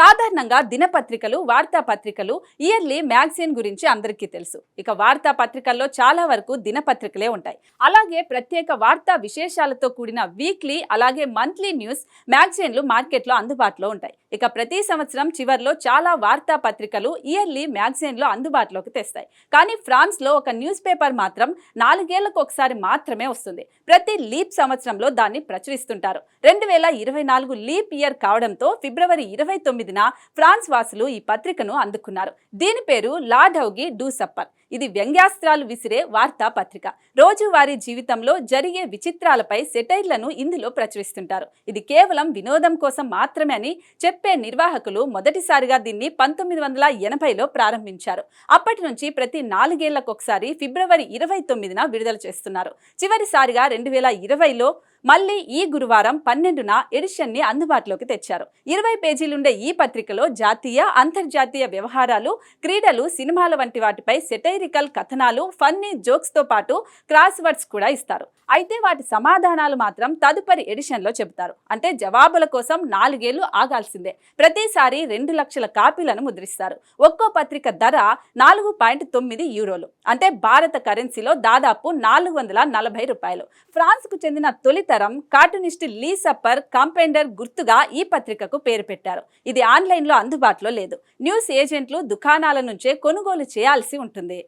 సాధారణంగా దినపత్రికలు వార్తాపత్రికలు yearly magazine గురించి అందరికీ తెలుసు. ఇక వార్తాపత్రికల్లో చాలా వరకు దినపత్రికలే ఉంటాయి. అలాగే ప్రత్యేక వార్తా విశేషాలతో కూడిన వీక్లీ అలాగే మంత్లీ న్యూస్ మ్యాగజైన్లు మార్కెట్లో అందుబాటులో ఉంటాయి. ఇక ప్రతి సంవత్సరం చివర్లో చాలా వార్తాపత్రికలు ఇయర్లీ మ్యాగజైన్లో అందుబాటులోకి తెస్తాయి. కానీ ఫ్రాన్స్లో ఒక న్యూస్ పేపర్ మాత్రం నాలుగేళ్ళకు ఒకసారి మాత్రమే వస్తుంది. ప్రతి లీప్ సంవత్సరంలో దాన్ని ప్రచురిస్తుంటారు. రెండు వేల ఇరవై నాలుగు లీప్ ఇయర్ కావడంతో ఫిబ్రవరి ఇరవై తొమ్మిదిన ఫ్రాన్స్ వాసులు ఈ పత్రికను అందుకున్నారు. దీని పేరు లాఢౌగి డూ సప్పర్. ఇది వ్యంగ్యాస్త్రాలు విసిరే వార్తా పత్రిక రోజువారీ జీవితంలో జరిగే విచిత్రాలపై సెటైర్లను ఇందులో ప్రచురిస్తుంటారు. ఇది కేవలం వినోదం కోసం మాత్రమే అని చెప్పి నిర్వాహకులు మొదటిసారిగా దీన్ని పంతొమ్మిది వందల ఎనభైలో ప్రారంభించారు. అప్పటి నుంచి ప్రతి నాలుగేళ్ళకొకసారి ఫిబ్రవరి ఇరవై తొమ్మిదిన విడుదల చేస్తున్నారు. చివరిసారిగా రెండు వేల ఇరవైలో మళ్ళీ ఈ గురువారం పన్నెండున ఎడిషన్ని అందుబాటులోకి తెచ్చారు. ఇరవై పేజీలుండే ఈ పత్రికలో జాతీయ అంతర్జాతీయ వ్యవహారాలు క్రీడలు సినిమాల వంటి వాటిపై సెటైరికల్ కథనాలు ఫన్నీ జోక్స్తో పాటు క్రాస్ వర్డ్స్ కూడా ఇస్తారు. అయితే వాటి సమాధానాలు మాత్రం తదుపరి ఎడిషన్లో చెబుతారు. అంటే జవాబుల కోసం నాలుగేళ్ళు ఆగాల్సిందే. ప్రతిసారి రెండు లక్షల కాపీలను ముద్రిస్తారు. ఒక్కో పత్రిక ధర నాలుగు పాయింట్ తొమ్మిది యూరోలు. అంటే భారత కరెన్సీలో దాదాపు నాలుగు వందల నలభై రూపాయలు. ఫ్రాన్స్కు చెందిన తొలి తరం కార్టూనిస్ట్ లీ సప్పర్ కంపెండర్ గుర్తుగా ఈ పత్రికకు పేరు పెట్టారు. ఇది ఆన్లైన్లో అందుబాటులో లేదు. న్యూస్ ఏజెంట్లు దుకాణాల నుంచే కొనుగోలు చేయాల్సి ఉంటుంది.